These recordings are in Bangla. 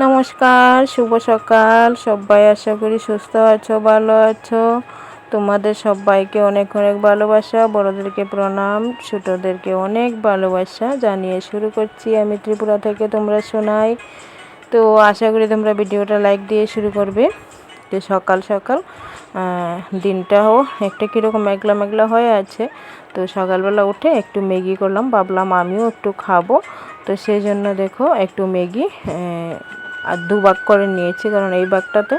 নমস্কার, শুভ সকাল। সবাই আশা করি সুস্থ আছো, ভালো আছো। তোমাদের সবাইকে অনেক অনেক ভালোবাসা, বড়োদেরকে প্রণাম, ছোটোদেরকে অনেক ভালোবাসা। জানিয়ে শুরু করছি আমি ত্রিপুরা থেকে তোমরা শোনাই। তো আশা করি তোমরা ভিডিওটা লাইক দিয়ে শুরু করবে। তো সকাল সকাল দিনটাও একটা কীরকম মেঘলা মেঘলা হয়ে আছে। তো সকালবেলা উঠে একটু ম্যাগি করলাম, ভাবলাম আমিও একটু খাব। তো সেই জন্য দেখো একটু ম্যাগি আর দু ভাগ করে নিয়েছি, কারণ এই ভাগটাতে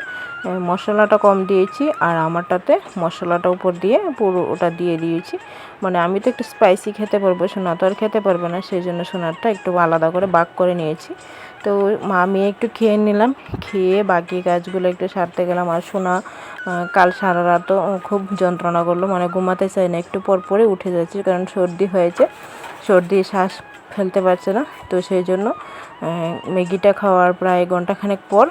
মশলাটা কম দিয়েছি আর আমারটাতে মশলাটা উপর দিয়ে পুরো ওটা দিয়ে দিয়েছি। মানে আমি তো একটু স্পাইসি খেতে পারব সোনা তো আর খেতে পারবে না, সেই জন্য সোনারটা একটু আলাদা করে ভাগ করে নিয়েছি। তো আমি একটু খেয়ে নিলাম, খেয়ে বাকি কাজগুলো একটু সারতে গেলাম আর সোনা কাল সারা রাতও খুব যন্ত্রণা করল মানে ঘুমাতে চাই না, একটু পর পরে উঠে যাচ্ছি, কারণ সর্দি হয়েছে। সর্দি শ্বাস ফেলতে পারছে না। তো সেই জন্য ম্যাগিটা খাওয়ার প্রায় ঘন্টাখানেক পর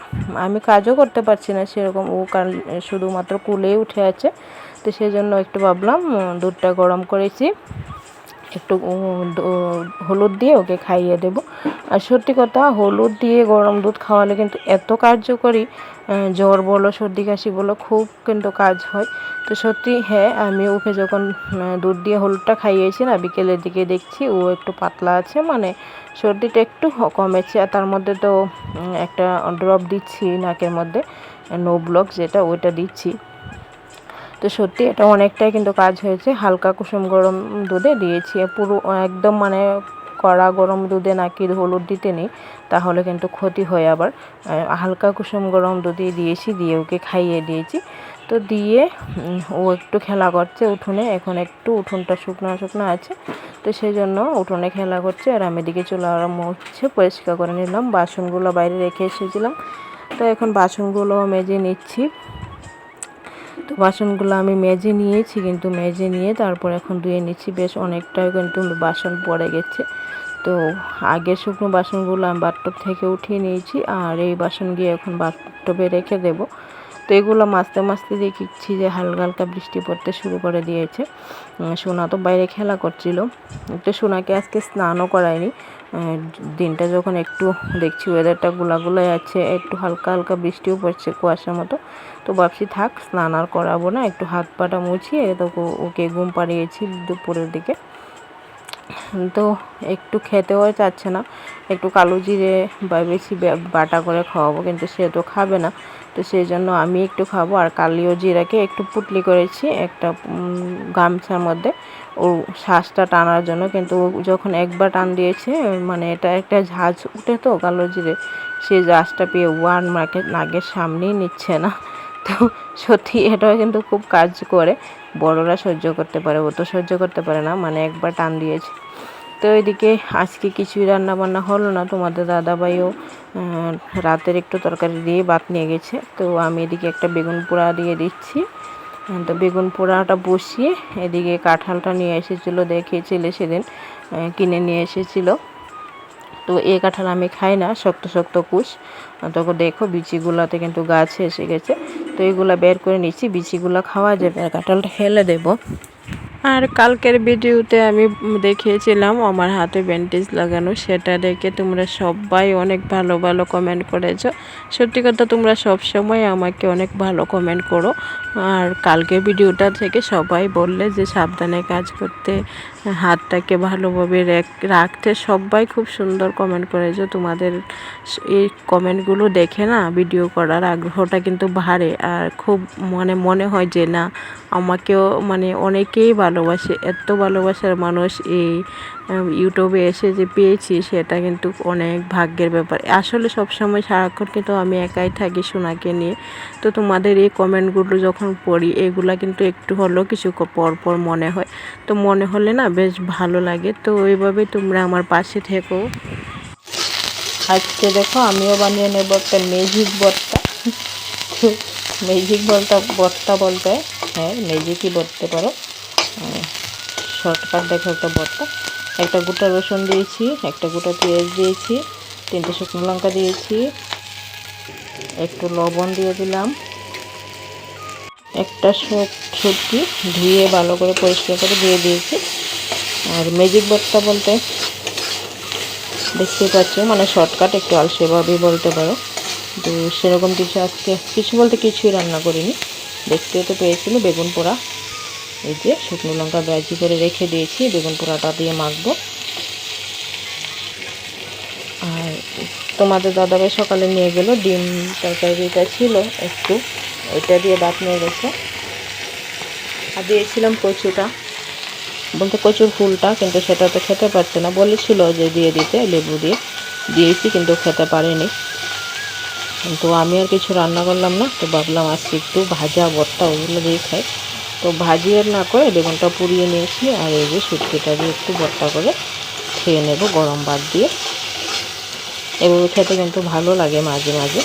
আমি কাজও করতে পারছি না সেরকম। ও শুধুমাত্র কুলেই উঠে আছে। তো সেই জন্য একটু ভাবলাম, দুধটা গরম করেছি। একটু হলুদ দিয়ে ওকে খাইয়ে দেব। আর সত্যি কথা, হলুদ দিয়ে গরম দুধ খাওয়ালে কিন্তু এত কার্যকরী জ্বর বলো, সর্দি কাশি বলো, খুব কিন্তু কাজ হয়। তো সত্যি হ্যাঁ আমি ওকে যখন দুধ দিয়ে হলুদটা খাইয়েছি না, বিকেলের দিকে দেখছি, ও একটু পাতলা আছে মানে সর্দিটা একটু কমেছে। আর তার মধ্যে তো একটা ড্রপ দিচ্ছি নাকের মধ্যে নো ব্লক যেটা, ওইটা দিচ্ছি। তো সত্যি এটা অনেকটাই কিন্তু কাজ হয়েছে। হালকা কুসুম গরম দুধে দিয়েছি। পুরো একদম মানে কড়া গরম দুধে নাকি হলুদ দিতে নেই, তাহলে কিন্তু ক্ষতি হয় আবার। হালকা কুসুম গরম দুধে দিয়েছি, দিয়ে ওকে খাইয়ে দিয়েছি। তো দিয়ে ও একটু খেলা করছে উঠোনে, এখন একটু উঠোনটা শুকনো শুকনো আছে। তো সেই জন্য উঠোনে খেলা করছে আর আমি এদিকে চলে হচ্ছে পরিষ্কার করে নিলাম। বাসনগুলো বাইরে রেখে এসেছিলাম। তো এখন বাসনগুলো মেজে নিচ্ছি। তো বাসনগুলো আমি মেজে নিয়েছি, কিন্তু মেজে নিয়ে তারপর এখন ধুয়ে নিচ্ছি। বেশ অনেকটাই কিন্তু বাসন পড়ে গেছে। তো আগের শুকনো বাসনগুলো আমি বাথটব থেকে উঠিয়ে নিয়েছি আর এই বাসন গিয়ে এখন বাথটবে রেখে দেব। তো এগুলো মাঝতে মাঝতে দেখছি যে হালকা হালকা বৃষ্টি পড়তে শুরু করে দিয়েছে। সোনা তো বাইরে খেলা করছিল। তো সোনাকে আজকে স্নানও করায়নি। দিনটা যখন একটু দেখছি ওয়েদারটা গোলাগুলাই আছে, একটু হালকা হালকা বৃষ্টিও পড়ছে কুয়াশার মতো। তো ভাবছি থাক, স্নান আর করাবো না, একটু হাত পাটা মুছিয়ে তো ওকে ঘুম পাড়িয়েছি দুপুরের দিকে। তো একটু খেতেও চাচ্ছে না। একটু কালো জিরে বা বেশি বাটা করে খাওয়াবো, কিন্তু সে তো খাবে না। তো সেই জন্য আমি একটু খাব। আর কালিও জিরাকে একটু পুটলি করেছি একটা গামছার মধ্যে। ও শ্বাসটা টানার জন্য, কিন্তু ও যখন একবার টান দিয়েছে মানে এটা একটা ঝাঁজ উঠে তো কালো জিরে সেই ঝাঁজটা পেয়ে ওয়ান মাকে নাগের সামনেই নিচ্ছে না। তো সত্যি এটাও কিন্তু খুব কাজ করে। বড়রা সহ্য করতে পারে, ও তো সহ্য করতে পারে না মানে একবার টান দিয়েছে। তো এদিকে আজকে কিছুই রান্না বান্না হলো না, তোমাদের দাদাভাইও রাতের একটু তরকারি দিয়ে ভাত নিয়ে গেছে। তো আমি এদিকে একটা বেগুন পোড়া দিয়ে দিচ্ছি। তো বেগুন পোড়াটা বসিয়ে এদিকে কাঁঠালটা নিয়ে এসেছিল দেখিয়েছিলে সেদিন কিনে নিয়ে এসেছিল। তো এই কাঁঠাল আমি খাই না, শক্ত শক্ত কুশ। তখন দেখো, বিচিগুলোতে কিন্তু গাছে এসে গেছে। তো এগুলা বের করে নিচ্ছি বিচিগুলো খাওয়া যাবে আর কাঁঠালটা ফেলে দেবো। আর কালকের ভিডিওতে আমি দেখিয়েছিলাম আমার হাতে ব্যান্ডেজ লাগানো, সেটা দেখে তোমরা সবাই অনেক ভালো ভালো কমেন্ট করেছ। সত্যি কথা, তোমরা সব সময় আমাকে অনেক ভালো কমেন্ট করো। আর কালকের ভিডিওটা থেকে সবাই বললে যে সাবধানে কাজ করতে, হাতটাকে ভালোভাবে রেখ- রাখতে সবাই খুব সুন্দর কমেন্ট করেছ। তোমাদের এই কমেন্টগুলো দেখে না ভিডিও করার আগ্রহটা কিন্তু বাড়ে। আর খুব মানে মনে হয় যে না, আমাকেও মানে অনেকেই ভালোবাসে, এত ভালোবাসার মানুষ এই ইউটিউবে এসে যে পেয়েছি সেটা কিন্তু অনেক ভাগ্যের ব্যাপার। আসলে সবসময় সারাক্ষণ কিন্তু আমি একাই থাকি সোনাকে নিয়ে। তো তোমাদের এই কমেন্টগুলো যখন পড়ি, এগুলা কিন্তু একটু হলেও কিছু ক- পর পর মনে হয়। তো মনে হলে না বেশ ভালো লাগে। তো ওইভাবে তোমরা আমার পাশে থেকো। আজকে দেখো আমিও বানিয়ে নেব একটা ম্যাজিক বর্তা। ম্যাজিক বলটা, বর্তা বলতে হ্যাঁ। ম্যাজিকই বলতে পারো। শর্টকাট দেখো একটা বর্তা। একটা গোটা রসুন দিয়েছি, একটা গোটা পেঁয়াজ দিয়েছি, তিনটে শুকনো লঙ্কা দিয়েছি, একটু লবণ দিয়ে দিলাম। একটা সবজি ধুয়ে ভালো করে পরিষ্কার করে দিয়ে দিয়েছি। আর ম্যাজিক বর্তা বলতে দেখতে পাচ্ছ মানে শর্টকাট একটু আলসেভাবেই বলতে পারো। তো সেরকম কিছু আজকে কিছু বলতে কিছুই রান্না করিনি। দেখতে তো পেয়েছিল বেগুন পোড়া। এই যে শুকনো লঙ্কা ভাজি করে রেখে দিয়েছি, বেগুন পোড়াটা দিয়ে মাখবো। আর তোমাদের দাদাভাই সকালে নিয়ে গেল, ডিম তরকারিটা ছিল একটু, ওইটা দিয়ে ভাত নিয়ে গেছে। আর দিয়েছিলাম কচুটা। বলতে কচুর ফুলটা, কিন্তু সেটা তো খেতে পারছে না। বলেছিল যে দিয়ে দিতে, লেবু দিয়ে। দিয়েছি, কিন্তু খেতে পারেনি। কিন্তু আমি আর কিছু রান্না করলাম না, তো ভাবলাম আজকে একটু ভাজা, ভর্তা ওগুলো দিয়ে খাই। তো ভাজি আর না করে বেগুনটা পুড়িয়ে নিয়েছি, আর এই যে সুটকিটা দিয়ে একটু ভর্তা করে খেয়ে নেব গরম ভাত দিয়ে। এভাবে খেতে কিন্তু ভালো লাগে মাঝে মাঝে।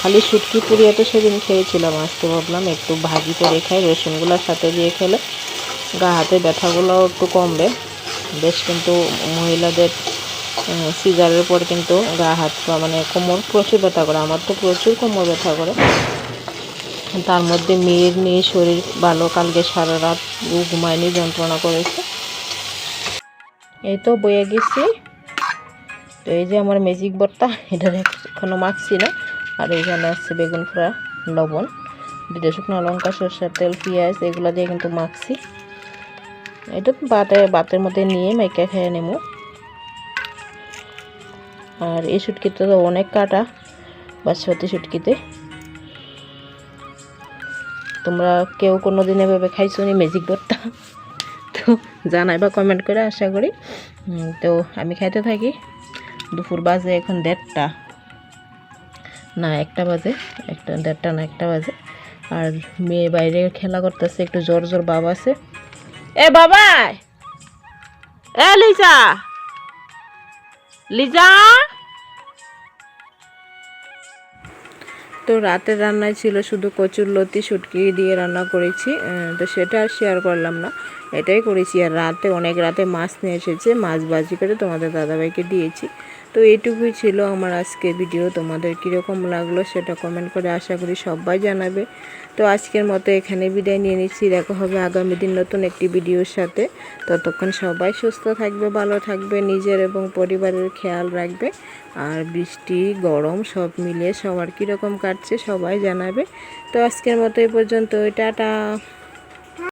খালি শুটকি পুড়িয়ে তো সেদিন খেয়েছিলাম আজকে ভাবলাম একটু ভাজি করে খাই, রসুনগুলোর সাথে দিয়ে খেলে গা হাতে ব্যথাগুলোও একটু কমবে। বেশ কিন্তু মহিলাদের সিজারের পর কিন্তু গা হাত মানে কোমর প্রচুর ব্যথা করে, আমার তো প্রচুর কোমর ব্যথা করে। তার মধ্যে মেয়ের নিয়ে শরীর ভালো, কালকে সারা রাত ঘুমায়নি, যন্ত্রণা করেছে। এই তো বয়ে গেছি। তো এই যে আমার ম্যাজিক বর্তা এটা এখনও মাখছি না। আর এইখানে আছে বেগুন ফ্রা লবণ, দুটো শুকনো লঙ্কা, সরষের তেল, পেঁয়াজ, এগুলো দিয়ে কিন্তু মাখছি। এটা বাতে, বাতের মধ্যে নিয়ে মেখে খেয়ে নেব। আর এই শুটকিতে তো অনেক কাটা, বাসমতি শুটকিতে। তোমরা কেউ কোনো দিন এভাবে খাইছো নি ম্যাজিক ভর্তা তো জানাই বা কমেন্ট করে আশা করি। তো আমি খাইতে থাকি। দুপুর বাজে এখন দেড়টা। না, একটা বাজে। একটা, দেড়টা না, একটা বাজে। আর মেয়ে বাইরে খেলা করতেছে, একটু জোর জোর বাবা আছে। এ বাবা এ লিজা! লিজা! তো রাতের রান্নায় ছিল শুধু কচুর লতি, শুটকি দিয়ে রান্না করেছি তো সেটা আর শেয়ার করলাম না। এটাই করেছি। আর রাতে, অনেক রাতে মাছ নিয়ে এসেছে, মাছ বাজি করে তোমাদের দাদাভাইকে দিয়েছি। তো এটুকুই ছিল আমার আজকে ভিডিও তোমাদের কীরকম লাগল সেটা কমেন্ট করে আশা করি সবাই জানাবে। তো আজকের মতো এখানে বিদায় নিয়ে নিচ্ছি। দেখা হবে আগামী দিন নতুন একটি ভিডিওর সাথে। ততক্ষণ সবাই সুস্থ থাকবে, ভালো থাকবে, নিজের এবং পরিবারের খেয়াল রাখবে। আর বৃষ্টি, গরম সব মিলিয়ে সবার কীরকম কাটছে সবাই জানাবে। তো আজকের মতো এই পর্যন্ত টাটা।